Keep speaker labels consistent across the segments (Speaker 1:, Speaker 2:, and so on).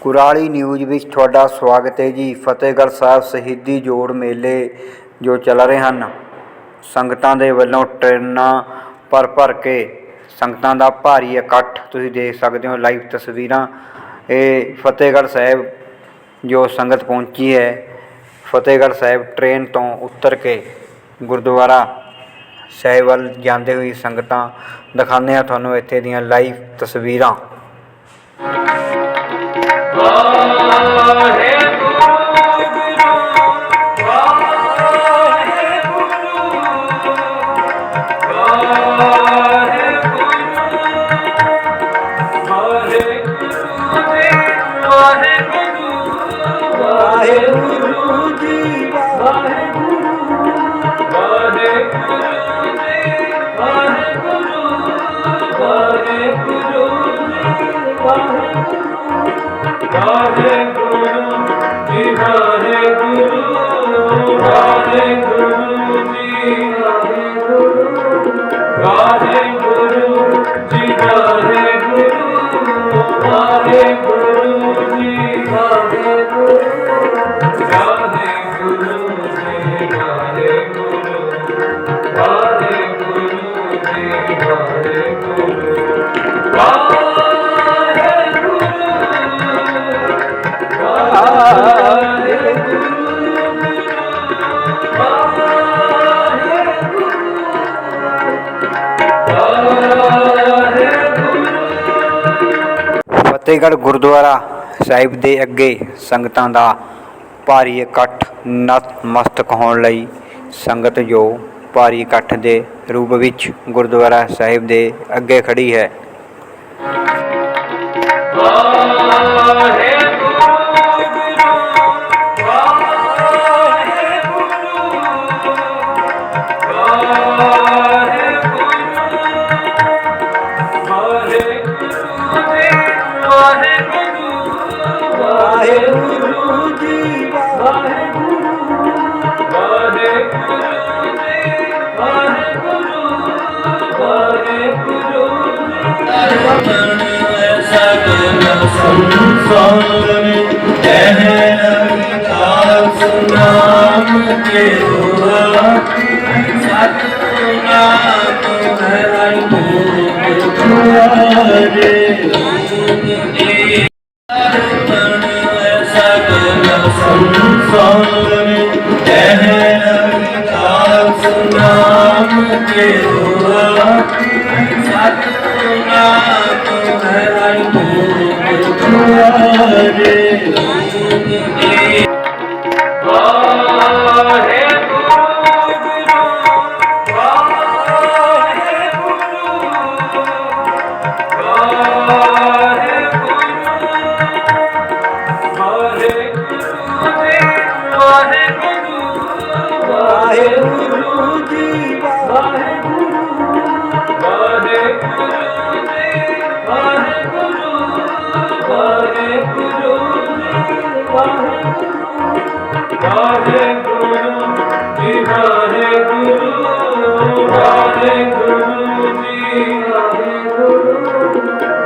Speaker 1: Kurali news ਵਿੱਚ ਤੁਹਾਡਾ ਸਵਾਗਤ ਹੈ ਜੀ। ਫਤਿਹਗੜ੍ਹ ਸਾਹਿਬ ਸ਼ਹੀਦੀ ਜੋੜ ਮੇਲੇ ਜੋ ਚੱਲ ਰਹੇ ਹਨ, ਸੰਗਤਾਂ ਦੇ ਵੱਲੋਂ ਟ੍ਰੇਨਾਂ ਭਰ ਭਰ ਕੇ ਸੰਗਤਾਂ ਦਾ ਭਾਰੀ ਇਕੱਠ ਤੁਸੀਂ ਦੇਖ ਸਕਦੇ ਹੋ ਲਾਈਵ ਤਸਵੀਰਾਂ। ਇਹ ਫਤਿਹਗੜ੍ਹ ਸਾਹਿਬ ਜੋ ਸੰਗਤ ਪਹੁੰਚੀ ਹੈ, ਫਤਿਹਗੜ੍ਹ ਸਾਹਿਬ ਟ੍ਰੇਨ ਤੋਂ ਉਤਰ ਕੇ ਗੁਰਦੁਆਰਾ ਸਾਹਿਬ ਵੱਲ ਜਾਂਦੇ ਹੋਈ ਸੰਗਤਾਂ ਦਿਖਾਉਂਦੇ ਆ ਤੁਹਾਨੂੰ ਇੱਥੇ ਦੀਆਂ ਲਾਈਵ ਤਸਵੀਰਾਂ। ਫਤਿਹਗੜ੍ਹ ਗੁਰਦੁਆਰਾ ਸਾਹਿਬ ਦੇ ਅੱਗੇ ਸੰਗਤਾਂ ਦਾ ਭਾਰੀ ਇਕੱਠ ਨਤਮਸਤਕ ਹੋਣ ਲਈ ਸੰਗਤ ਜੋ ਭਾਰੀ ਇਕੱਠ ਦੇ ਰੂਪ ਵਿੱਚ ਗੁਰਦੁਆਰਾ ਸਾਹਿਬ ਦੇ ਅੱਗੇ ਖੜੀ ਹੈ।
Speaker 2: ਸੰਸਾਰ ਕਹਿ ਅਵਿਨਾਸ਼ ਨਾਮ ਕੇ ਦੁਆਤੀ ਸਤਨਾਮ ਹੈ ਦੁਆਰੇ ਸਗਲ ਸੰਸਾਰ ਕਹਿ ਅਵਿਨਾਸ਼ ਨਾਮ ਕੇ ਦੁਆਤੀ Amen.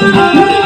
Speaker 2: Thank you.